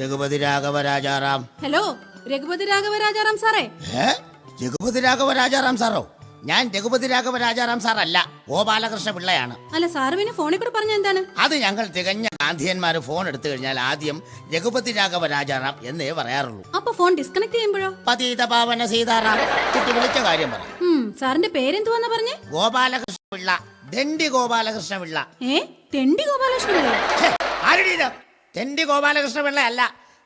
Raghupati Raghava Rajaram hello Raghupati Raghava Rajaram സാറേ. ഏ? രഘുപതി രാഘവ രാജാറാം സാറോ? ഞാൻ രഘുപതി രാഘവ രാജാറാം സാറല്ല. ഗോപാലകൃഷ്ണ പിള്ളയാണ്. അല്ല സാറ് പിന്നെ ഫോണിൽ കൂടെ പറഞ്ഞ എന്താണ്? അത് ഞങ്ങൾ തികഞ്ഞ ഗാന്ധിയന്മാർ ഫോൺ എടുത്തു കഴിഞ്ഞാൽ ആദ്യം രഘുപതി രാഘവ രാജാറാം എന്നേ പറയാറുള്ളൂ. അപ്പൊ ഫോൺ ഡിസ്കണക്ട് ചെയ്യുമ്പോഴോ? പതീത പാവന സീതാറാം. കുട്ടി വിളിച്ച കാര്യം പറ. ഉം സാറിന്റെ പേരെന്തുവാന്നാ പറഞ്ഞു? ഗോപാലകൃഷ്ണ പിള്ള ദണ്ഡി ഗോപാലകൃഷ്ണ പിള്ള ഏ തെണ്ടി ഗോപാലകൃഷ്ണ പിള്ള ആരെടീ ദണ്ഡി ഗോപാലകൃഷ്ണ പിള്ള അല്ല.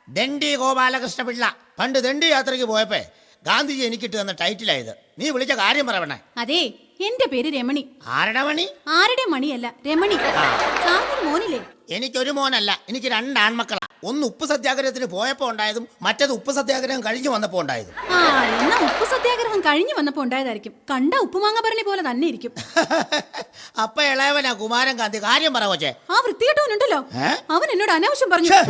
ദണ്ഡി ഗോപാലകൃഷ്ണ പിള്ള. പണ്ട് ദണ്ഡി യാത്രയ്ക്ക് പോയപ്പോ ഗാന്ധിജി എനിക്കിട്ട് തന്ന ടൈറ്റിലായത്. നീ വിളിച്ച കാര്യം പറയണേ അതെ എന്റെ പേര് രമണി. ആരുടെ മണി? ആരുടെ മണിയല്ല രമണി. മോനില്ലേ? എനിക്കൊരു മോനല്ല എനിക്ക് രണ്ട് ആൺമക്കളാ. ഒന്ന് ഉപ്പ് സത്യാഗ്രഹത്തിന് പോയപ്പോ ഉണ്ടായതും മറ്റേത് ഉപ്പ് സത്യാഗ്രഹം കഴിഞ്ഞു വന്നപ്പോ ഉണ്ടായതും. ആ എന്നാ ഉപ്പ് സത്യാഗ്രഹം കഴിഞ്ഞു വന്നപ്പോ ഉണ്ടായതായിരിക്കും. കണ്ട ഉപ്പുമാങ്ങ ഭരണി പോലെ തന്നെ ഇരിക്കും. അപ്പ ഇളയവനാ കുമാരൻ കാന്തി കാര്യം പറ കൊച്ചേ. ആ വൃത്തികെട്ടവനുണ്ടല്ലോ. ഏ? അവൻ എന്നോട് അനാവശ്യം പറഞ്ഞു. ഛെ,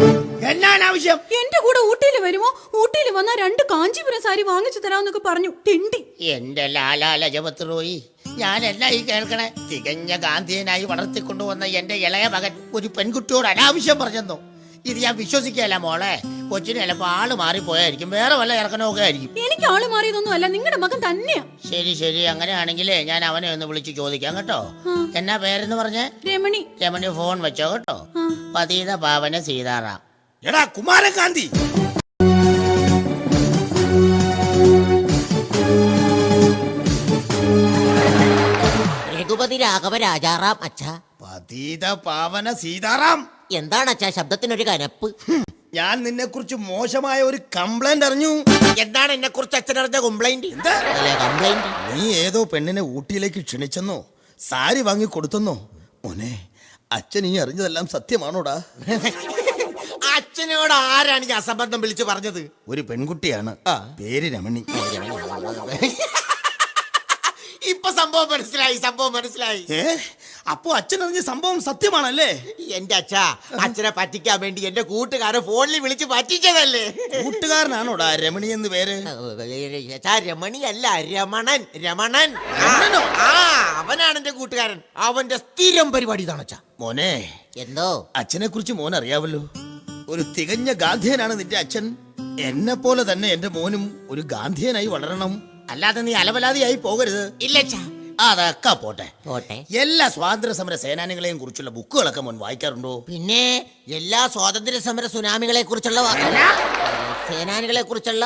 എന്നാണ് ആവശ്യം എന്റെ കൂടെ ഊട്ടിയിൽ വരുമോ? ഊട്ടിയിൽ വന്നാ രണ്ട് കാഞ്ചിപുരം സാരി വാങ്ങിച്ചു തരാമെന്നൊക്കെ പറഞ്ഞു. തിണ്ടി. എന്റെ ലാലാല ജപത്രോയി ഞാൻ എന്നാ ഈ കേൾക്കണേ? തികഞ്ഞ ഗാന്ധിയനായി വളർത്തിക്കൊണ്ടുവന്ന എന്റെ ഇളയ മകൻ ഒരു പെൺകുട്ടിയോട് അനാവശ്യം പറഞ്ഞെന്നു? ഇത് ഞാൻ വിശ്വസിക്കല്ല മോളെ. കൊച്ചിന് ചിലപ്പോ ആൾ മാറിപ്പോയായിരിക്കും. വേറെ വല്ല ഇറക്കണമൊക്കെ ആയിരിക്കും. എനിക്ക് ആൾ മാറിയതൊന്നും അല്ല നിങ്ങളുടെ മകൻ തന്നെയാ. ശരി ശരി. അങ്ങനെയാണെങ്കിലേ ഞാൻ അവനെ ഒന്ന് വിളിച്ച് ചോദിക്കാം കേട്ടോ? എന്നാ പേരെന്ന് പറഞ്ഞേ? രമണി. രമണി ഫോൺ വെച്ചോ കേട്ടോ. പതീത പാവന സീതാറാം. എടാ കുമാരകാന്തി. രഘുപതി രാഘവ രാജാറാം അച്ഛ. പതീത പാവന സീതാറാം. എന്താണ് അച്ഛാ ശബ്ദത്തിനൊരു കനപ്പ്? ഞാൻ നിന്നെ കുറിച്ച് മോശമായ ഒരു കംപ്ലൈന്റ് അറിഞ്ഞു. എന്താണ് എന്നെ കുറിച്ച് അച്ഛനറിഞ്ഞ കംപ്ലൈന്റ് കംപ്ലൈന്റ് നീ ഏതോ പെണ്ണിനെ ഊട്ടിയിലേക്ക് ക്ഷണിച്ചെന്നോ? സാരി വാങ്ങി കൊടുത്തെന്നോ? മോനെ അച്ഛൻ ഈ അറിഞ്ഞതെല്ലാം സത്യമാണോടാ? അച്ഛനോട് ആരാണ് ഈ അസംബന്ധം വിളിച്ചു പറഞ്ഞത്? ഒരു പെൺകുട്ടിയാണ്. പേര് രമണി. ഇപ്പൊ സംഭവം മനസ്സിലായി സംഭവം മനസ്സിലായി. ഏ? അപ്പോ അച്ഛൻ അറിഞ്ഞ സംഭവം സത്യമാണല്ലേ? എന്റെ അച്ഛാ അച്ഛനെ പറ്റിക്കാൻ വേണ്ടി എന്റെ കൂട്ടുകാരൻ ഫോണിൽ വിളിച്ച് പറ്റിച്ചതല്ലേ? കൂട്ടുകാരനാണോടാ രമണി എന്ന് പേര്? രമണി അല്ല രമണൻ രമണൻ. രമണനോ? ആ അവനാണ് എന്റെ കൂട്ടുകാരൻ. അവന്റെ സ്ഥിരം പരിപാടി ഇതാണ് അച്ഛാ. മോനെ എന്തോ? അച്ഛനെ കുറിച്ച് മോൻ അറിയാവല്ലോ. ഒരു തികഞ്ഞ ഗാന്ധിയനാണ് നിന്റെ അച്ഛൻ. എന്നെ പോലെ തന്നെ എന്റെ മോനും ഒരു ഗാന്ധിയനായി വളരണം. അല്ലാതെ നീ അലവലാതിയായി പോകരുത്. ഇല്ല അച്ഛാ. അതൊക്കെ പോട്ടെ. പോട്ടെ. എല്ലാ സ്വാതന്ത്ര്യ സമര സേനാനികളെയും കുറിച്ചുള്ള ബുക്കുകളൊക്കെ മുൻ വായിക്കാറുണ്ടോ? പിന്നെ എല്ലാ സ്വാതന്ത്ര്യ സമര സുനാമികളെ കുറിച്ചുള്ള സേനാനികളെ കുറിച്ചുള്ള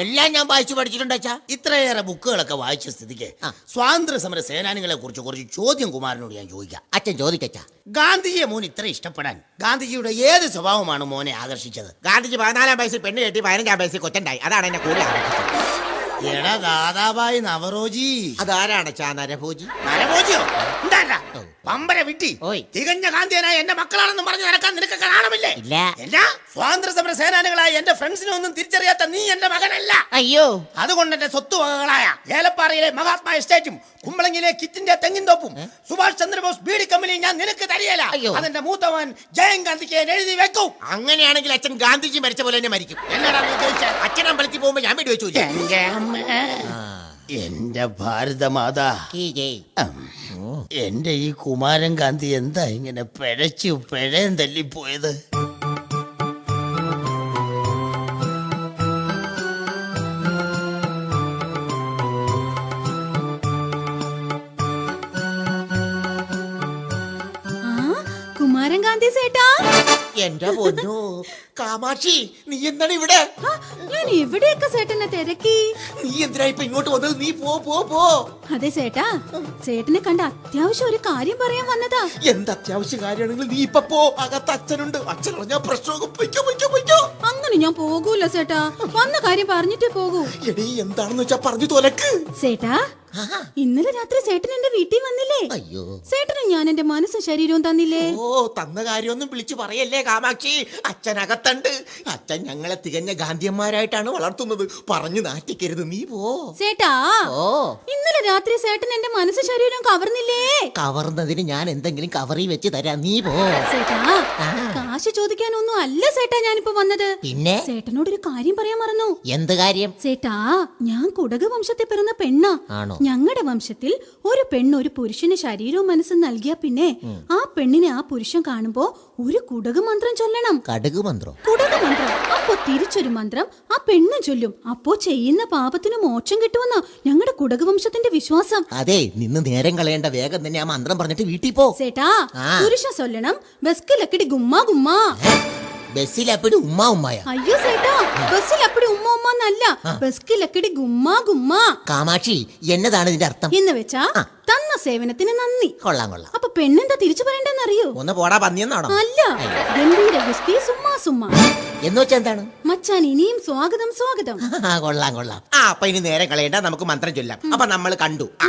എല്ലാം ഞാൻ വായിച്ചു പഠിച്ചിട്ടുണ്ട് അച്ഛാ. ഇത്രയേറെ ബുക്കുകളൊക്കെ വായിച്ച സ്ഥിതിക്ക്. സ്വാതന്ത്ര്യ സമര സേനാനികളെ കുറിച്ച് കുറച്ച് ചോദ്യം കുമാരനോട് ഞാൻ ചോദിക്കാം. അച്ഛൻ ചോദിക്കച്ചാ ഗാന്ധിജിയെ മോൻ ഇത്ര ഇഷ്ടപ്പെടാൻ ഗാന്ധിജിയുടെ ഏത് സ്വഭാവമാണ് മോനെ ആകർഷിച്ചത്? ഗാന്ധിജി പതിനാലാം വയസ്സിൽ പെണ്ണ് കെട്ടി പതിനഞ്ചാം വയസ്സിൽ കൊച്ചുണ്ടായി അതാണ് എന്നെ കൂടുതൽ ആകർഷിച്ചത്. എടാ ദാദാബായി നവറോജി. അതാരാണ് ചാ നരഭോജി? നരഭോജിയോ? ഉണ്ടാ പമ്പര വിട്ടി. തികഞ്ഞ ഗാന്ധിയനായ എന്റെ മക്കളാണെന്ന് പറഞ്ഞു നടക്കാൻ നിനക്ക് കാണാമില്ലേ ഇല്ല. എന്നാ സ്വാതന്ത്ര്യ സമര സേനാനികളായ എന്റെ ഫ്രണ്ട്സിനെ ഒന്നും തിരിച്ചറിയാത്ത നീ എന്റെ മകനല്ല. അയ്യോ. അതുകൊണ്ട് എന്റെ സ്വത്തുവകകളായ ഏലപ്പാറയിലെ മഹാത്മാ എസ്റ്റേറ്റും കുമ്പളങ്ങിലെ കിറ്റിന്റെ തെങ്ങിൻ തോപ്പും സുഭാഷ് ചന്ദ്രബോസ് ബീഡി കമ്പനിയും ഞാൻ നിനക്ക് തരിയല്ല അയ്യോ. അതെന്റെ മൂത്തവൻ ജയൻ ഗാന്ധിക്ക് എഴുതി വെക്കും. അങ്ങനെയാണെങ്കിൽ അച്ഛൻ ഗാന്ധിജി മരിച്ച പോലെ തന്നെ മരിക്കും. ഉദ്ദേശിച്ചത്? അച്ഛൻ അമ്പലത്തിൽ പോകുമ്പോ ഞാൻ വേണ്ടി വെച്ചു എന്റെ ഭാരതമാതാ. എന്റെ ഈ കുമാരൻ കാന്തി എന്താ ഇങ്ങനെ പിഴച്ചു പിഴയും തല്ലിപ്പോയത്? ആ കുമാരൻ സേട്ടാ. എന്റെ പൊന്നു. കാമാക്ഷി നീ എന്താണ് ഇവിടെ? ഞാൻ എവിടെയൊക്കെ ചേട്ടനെ തിരക്കി. നീ എന്തിനാ ഇപ്പൊ ഇങ്ങോട്ട് വന്നത്? നീ പോ പോ പോ. അതെ ചേട്ടാ ചേട്ടനെ കണ്ട അത്യാവശ്യം ഒരു കാര്യം പറയാൻ വന്നതാ. എന്ത് അത്യാവശ്യ കാര്യമാണെങ്കിലും നീ ഇപ്പൊ പോ. അകത്ത് അച്ഛനുണ്ട്. അച്ഛൻ പറഞ്ഞാ പ്രശ്നമൊക്കെ പൊയ്ക്കോ പൊയ്ക്കോ പൊയ്ക്കോ. അങ്ങനെ ഞാൻ പോകൂല ചേട്ടാ വന്ന കാര്യം പറഞ്ഞിട്ടേ പോകൂ. എടീ എന്താണെന്ന് വെച്ചാ പറഞ്ഞു തോലക്ക്. സേട്ടാ ഇന്നലെ രാത്രി ചേട്ടൻ എന്റെ വീട്ടിൽ വന്നില്ലേ? അയ്യോ. ചേട്ടന് ഞാൻ എന്റെ മനസ്സും ശരീരവും തന്നില്ലേ? ഓ തന്ന കാര്യമൊന്നും വിളിച്ചു പറയല്ലേ കാമാക്ഷി? അച്ഛനകത്തുണ്ട്. അച്ഛൻ ഞങ്ങളെ തികഞ്ഞ ഗാന്ധിയന്മാരായിട്ടാണ് വളർത്തുന്നത്. പറഞ്ഞു നാറ്റിക്കരുത്. നീ പോ. ചേട്ടാ ഓ ഇന്നലെ രാത്രി സേട്ടൻ എന്റെ മനസ്സ് ശരീരം കവർന്നില്ലേ? കവർന്നതിന് ഞാൻ എന്തെങ്കിലും കവറി വെച്ച് തരാം. നീ പോ. സേട്ടാ കാശ് ചോദിക്കാനൊന്നും അല്ല സേട്ടാ ഞാനിപ്പോ വന്നത്. പിന്നെ? സേട്ടനോട് ഒരു കാര്യം പറയാൻ മറന്നു. എന്ത് കാര്യം? സേട്ടാ ഞാൻ കുടക് വംശത്തിൽ പിറന്ന പെണ്ണാ. ആണോ? ഞങ്ങളുടെ വംശത്തിൽ ഒരു പെണ്ണ് ഒരു പുരുഷന് ശരീരവും മനസ്സും നൽകിയ പിന്നെ ആ പെണ്ണിനെ ആ പുരുഷൻ കാണുമ്പോ ഒരു കുടക് മന്ത്രം ചൊല്ലണം. കടുക് മന്ത്രം. കുടക് മന്ത്രം. അപ്പോ തിരിച്ചൊരു മന്ത്രം. ആ പെണ്ണ് ചൊല്ലും. അപ്പോ ചെയ്യുന്ന പാപത്തിന് മോക്ഷം കിട്ടുമെന്നാ ഞങ്ങളുടെ കുടക് വംശത്തിന്റെ വിശ്വാസം. അതെ നിന്ന് നേരം കളയേണ്ട വേഗം തന്നെ ആ മന്ത്രം പറഞ്ഞിട്ട് വീട്ടിൽ പോ. ചേട്ടാ പുരുഷ പുരുഷൻ ചൊല്ലണം. ബസ്കിലക്കിടി ലക്കടി ഗുമ്മാ ഗുമ്മാ. ബസ്സിൽ അപ്പടി ഉമ്മ ഉമ്മയാ. അയ്യോ സേട്ടാ ബസ്സിൽ അപ്പടി ഉമ്മ ഉമ്മ എന്നല്ല ബസ്സിൽ അക്കടി ഗുമ്മാ ഗുമ്മാ. കാമാക്ഷി എന്നതാണ് ഇതിന്റെ അർത്ഥം? എന്ന് വെച്ചാ തന്ന സേവനത്തിന് നന്ദി. കൊള്ളാം കൊള്ളാം. അപ്പൊ പെണ്ണെന്താ തിരിച്ചു പറയണ്ടെന്നറിയോ ഒന്ന് പോടാ പന്നിയെന്നാണോ? അല്ല ഗംഭീര ഗുസ്തി സുമ്മാ സുമ്മാ. എന്ന് വെച്ചാ എന്താണ്? മച്ചാൻ ഇനിയും സ്വാഗതം സ്വാഗതം. കൊള്ളാം കൊള്ളാം. ആ അപ്പൊ ഇനി നേരം കളയണ്ട നമുക്ക് മന്ത്രം ചൊല്ലാം. അപ്പൊ നമ്മൾ കണ്ടു. ആ,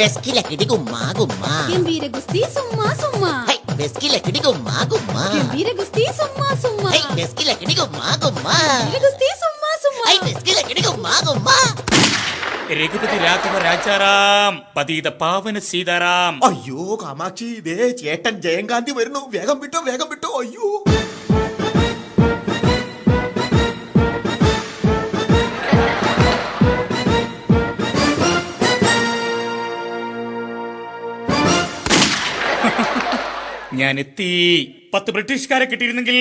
ബെസ്കിലക്കിടി ഗുമ്മാ ഗുമ്മാ. ഗംഭീര ഗുസ്തി സുമ്മാ സുമ്മാ. ഹൈ, ബെസ്കിലക്കിടി ഗുമ്മാ ഗുമ്മാ ഗംഭീര ഗുസ്തി സുമ്മാ സുമ്മാ ഹൈ, ബെസ്കിലക്കിടി ഗുമ്മാ ഗുമ്മാ ഗംഭീര ഗുസ്തി സുമ്മാ സുമ്മാ ഹൈ, ബെസ്കിലക്കിടി ഗുമ്മാ ഗുമ്മാ രഘുപതി രാഘവ രാജാറാം പതീത പാവന സീതാറാം അയ്യോ കാമാക്ഷി ഇതേ ചേട്ടൻ ജയകാന്തി വരുന്നു വേഗം വിട്ടോ വേഗം വിട്ടോ അയ്യോ ഞാൻ എത്തി പത്ത് ബ്രിട്ടീഷുകാരെ കിട്ടിയിരുന്നെങ്കിൽ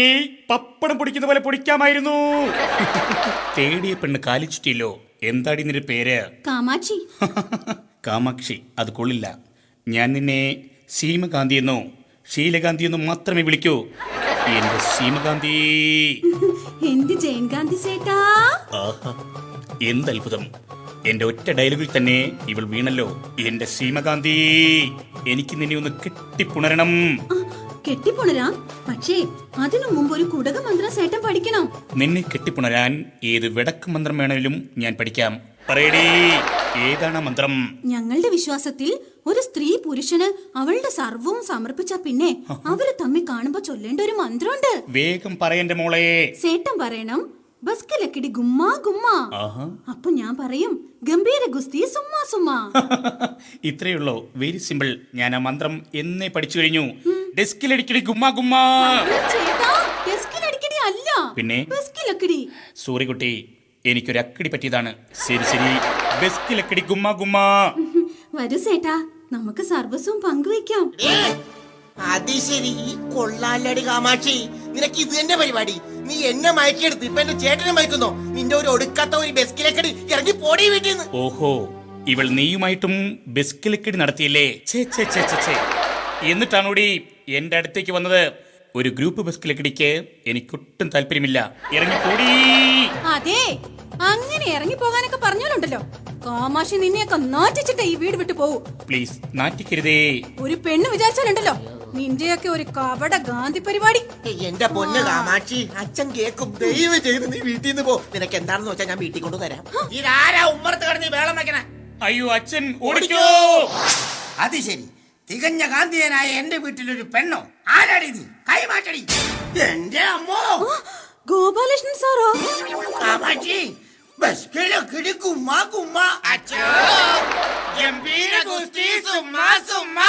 പപ്പടം പൊടിക്കുന്ന പോലെ പൊടിക്കാമായിരുന്നു. തേടിയ പെണ്ണ് കാലിച്ചുറ്റിയല്ലോ. എന്താടി നിന്റെ പേര്? കാമാക്ഷി. കാമാക്ഷി അത് കൊള്ളില്ല. ഞാൻ നിന്നെ സീമകാന്തി എന്നോ ശീലകാന്തി എന്നോ മാത്രമേ വിളിക്കൂ. എന്റെ സീമകാന്തി. എന്റെ ജയൻകാന്തി സേട്ടാ. ആഹാ എന്ത് അത്ഭുതം. എന്റെ ഒറ്റ ഡയലോഗിൽ തന്നെ ഇവൾ വീണല്ലോ. എന്റെ സീമകാന്തി എനിക്ക് നിന്നെ ഒന്ന് കെട്ടിപ്പുണരണം. കെട്ടിപ്പുണരാം? പക്ഷേ അതിനു മുമ്പ് ഒരു കുടക മന്ത്രം സേട്ടൻ പഠിക്കണം. നിന്നെ കെട്ടിപ്പുണരാൻ ഏത് വിടക്ക് മന്ത്രം വേണമെങ്കിലും ഞാൻ പഠിക്കാം. പറയടേ ഏതാണ് മന്ത്രം? ഞങ്ങളുടെ വിശ്വാസത്തിൽ ഒരു സ്ത്രീ പുരുഷന് അവളുടെ സർവവും സമർപ്പിച്ച പിന്നെ അവർ തമ്മിൽ കാണുമ്പോ ചൊല്ലേണ്ട ഒരു മന്ത്രമുണ്ട്. വേഗം പറയന്റെ മോളെ. സേട്ടൻ പറയണം ബസ്കലക്കിടി ഗുമ്മാ ഗുമ്മാ. ആഹാ. അപ്പൊ ഞാൻ പറയും ഗംഭീര ഗുസ്തി സുമ്മാ സുമ്മാ. ഇത്രയുള്ളൂ. വെരി സിമ്പിൾ ഞാൻ ആ മന്ത്രം എന്നേ പഠിച്ചു കഴിഞ്ഞു. ഡെസ്കിലടിക്കടി ഗുമ്മാ ഗുമ്മാ. ഡെസ്കിലടിക്കടി അല്ല. പിന്നെ? ബസ്കിലക്കിടി സോറി കുട്ടി. എനിക്കൊരു അക്കിടി പറ്റിയതാണ്. ശരി ശരി. ബസ്കിലക്കിടി ഗുമ്മാ ഗുമ്മാ. വരൂ സേട്ടാ. നമുക്ക് സർവസ്വം പങ്കുവെക്കാം അത് ശരി. കൊള്ളാലടി കാമാക്ഷി. നിനക്ക് ഇത് തന്നെ പരിപാടി. നീ എന്നെ മയക്കെടുത്ത് ഇപ്പൊ എന്റെ ചേട്ടനെ മയക്കുന്നോ? നിന്റെ ഒരു ഒടുക്കാത്ത ഒരു ബെസ്കിലേക്കടി ഇറങ്ങി പോടി വീട്ടിൽ നിന്ന്. ഓഹോ ഇവൾ നീയുമായിട്ടും ബെസ്കിലക്കടി നടത്തിയില്ലേ? ഛേ ഛേ ഛേ ഛേ ഛേ. എന്നിട്ടാണോടി എന്റെ അടുത്തേക്ക് വന്നത്? ഒരു ഗ്രൂപ്പ് ബെസ്കിലക്കടിക്ക് എനിക്കൊട്ടും താല്പര്യമില്ല. ഇറങ്ങിപ്പോടി അതെ അങ്ങനെ ഇറങ്ങി പോകാനൊക്കെ പറഞ്ഞാലുണ്ടല്ലോ കാമാശി നിന്നെയൊക്കെ നാറ്റിച്ചിട്ട് ഈ വീട് വിട്ടു പോകൂ പ്ലീസ് നാറ്റിക്കരുതേ. ഒരു പെണ്ണ് വിചാരിച്ചാലുണ്ടല്ലോ. നിന്റെയൊക്കെ ഒരു കവട ഗാന്ധി പരിപാടി. എന്റെ പൊന്ന് കാമാക്ഷി അച്ഛൻ കേക്കും. ദൈവം ചെയ്ത് നീ വീട്ടിൽ നിന്ന് പോ. നിനക്ക് എന്താണെന്ന് വെച്ചാൽ ഞാൻ വീട്ടിൽ കൊണ്ടുതരാം ഇതാരാ? ഉമ്മറത്ത് കിടന്ന് വേളം വെക്കണേ. അയ്യോ അച്ഛൻ ഓടിക്കോ. അത് ശരി. തികഞ്ഞ ഗാന്ധിയനായ എന്റെ വീട്ടിലൊരു പെണ്ണോ? ആരാടി നീ കൈമാറ്റടി. എന്റെ അമ്മോ. ഗോപാലകൃഷ്ണൻ സാറോ? കാമാക്ഷി കിടി കുമ്മ കുമ്മ. അച്ഛോ. ഗംഭീര ഗുസ്തി സുമ്മ സുമ്മ.